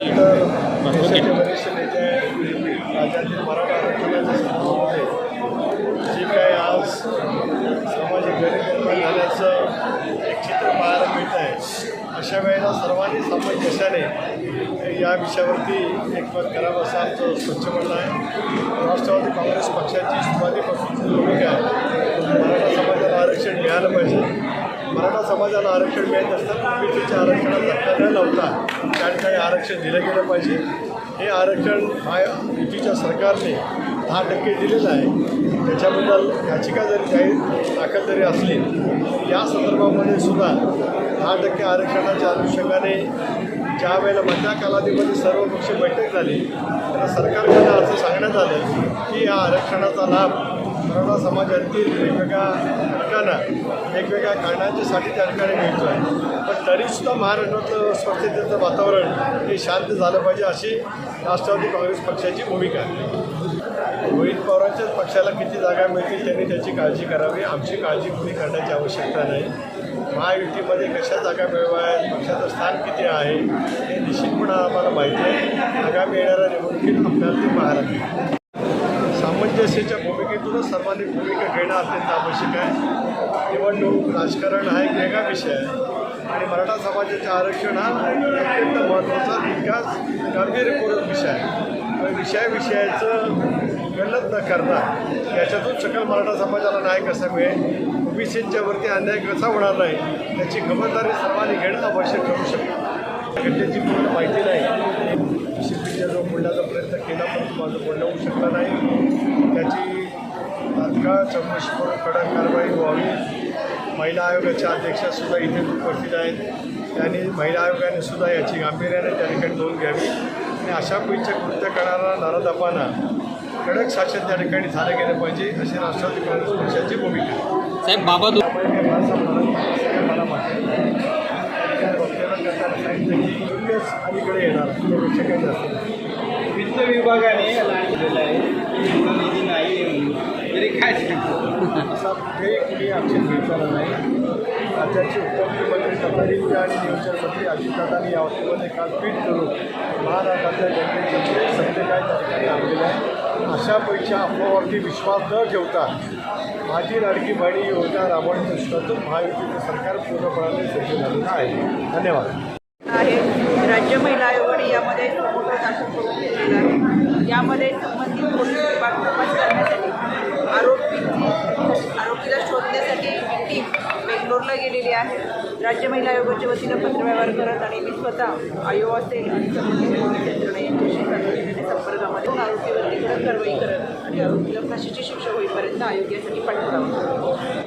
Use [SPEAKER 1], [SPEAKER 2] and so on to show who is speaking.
[SPEAKER 1] तर देशाचे वरिष्ठ राज्यातील मराठा आरक्षणाच्या जे काय आज सामाजिक गरीब निर्माण झाल्याचं एक चित्र पाहायला मिळत आहे अशा वेळेला सर्वांनी सामंजस्याने या विषयावरती एकमत करावं असं आमचं स्वच्छ म्हणणं आहे राष्ट्रवादी काँग्रेस पक्षाची सुरुवातीपासूनची भूमिका आहे. मराठा समाजाला आरक्षण मिळालं पाहिजे. मराठा समाजाला आरक्षण मिळत असताना ओबीसीच्या आरक्षणात धक्का न लावता त्या ठिकाणी आरक्षण दिलं गेलं पाहिजे. हे आरक्षण हा युतीच्या सरकारने दहा टक्के दिलेलं आहे. त्याच्याबद्दल याचिका जरी काही दाखल जरी असली या संदर्भामध्ये सुद्धा दहा टक्के आरक्षणाच्या अनुषंगाने ज्या वेळेला मधल्या कालावधीमध्ये सर्व पक्ष बैठक झाली त्यांना सरकारकडनं असं सांगण्यात आलं की या आरक्षणाचा लाभ मराठा समाजातील वेगवेगळ्या वेगवेगळ्या कारणांच्यासाठी त्या ठिकाणी मिळतो आहे. पण तरीसुद्धा महाराष्ट्रातलं स्वच्छतेचं वातावरण हे शांत झालं पाहिजे अशी राष्ट्रवादी काँग्रेस पक्षाची भूमिका आहे. रोहित पवारांच्याच पक्षाला किती जागा मिळतील त्यांनी त्याची काळजी करावी आमची काळजी कुणी करण्याची आवश्यकता नाही. महायुतीमध्ये कशा जागा मिळवायत पक्षाचं स्थान किती आहे हे निश्चितपणा आम्हाला माहिती आहे. आगामी येणाऱ्या निवडणुकीत आपल्याला ते पाहायला मिळेल. सामंजस्याच्या भूमिकेतूनच सर्वांनी भूमिका घेणं अत्यंत आवश्यक आहे. निवडणूक राजकारण हा एक वेगळा विषय आहे. आणि मराठा समाजाचे आरक्षण हा अत्यंत महत्त्वाचा तितकाच गांभीर्यपूर्वक विषय आहे. तर विषया विषयाचं गल्लत न करता याच्यातून सकल मराठा समाजाला न्याय कसा मिळेल? ओबीसींच्यावरती अन्याय कसा होणार नाही? त्याची खबरदारी सर्वांनी घेणं आवश्यक ठरू शकतं. घटनेची पूर्ण माहिती नाही. शिल्पीच्या जो बोलण्याचा प्रयत्न केला पण माझं बोलणं होऊ शकला नाही. तात्काळ चौकशी करून कडक कारवाई व्हावी. महिला आयोगाच्या अध्यक्षासुद्धा इथे उपस्थित आहेत. त्यांनी महिला आयोगाने सुद्धा याची गांभीर्याने त्या ठिकाणी नोंद घ्यावी. आणि अशा पैसे कृत्य करणारा नरदपांना कडक शासन त्या ठिकाणी झालं गेलं पाहिजे अशी राष्ट्रवादी काँग्रेस पक्षाची भूमिका.
[SPEAKER 2] साहेब बाबा
[SPEAKER 1] मला वक्तव्य करताना सांगितलं की अलीकडे येणार. त्यापेक्षा काही जास्त.
[SPEAKER 3] वित्त विभागाने लादलेला आहे. निधी नाही तरी काय सांगतो
[SPEAKER 1] असा कुठेही कुणी आक्षेप घेतलेला नाही. राज्याचे उपमुख्यमंत्री तक्रारी आणि नियोजन मंत्री अजितदादांनी या बाबतीमध्ये काल ट्विट करून महाराष्ट्रातल्या जनतेचे सत्य काय त्या ठिकाणी आणलेलं आहे अशापैकी अफवावरती विश्वास न ठेवता माझी लाडकी बहिणी योजना राबवण्याच्या दृष्टीतून महायुतीचं सरकार पूर्णपणाने सज्ज झालेलं आहे. धन्यवाद.
[SPEAKER 4] आहे. राज्य महिला आयोगाने यामध्ये फोटो दाखल करून दिलेला आहे. यामध्ये संबंधित पोलीस विभाग तपास करण्यासाठी आरोपीची आरोपीला शोधण्यासाठी टीम बेंगलोरला गेलेली आहे. राज्य महिला आयोगाच्या वतीनं पत्रव्यवहार करत आणि मी स्वतः आयोग असेल आणि संबंधित पोलीस यंत्रणा यांच्याशी तातडीने संपर्कामध्ये होऊन आरोपीवरती कडक कारवाई करत आणि आरोपीला फाशीची शिक्षा होईपर्यंत आयोग यासाठी पाठपुरावा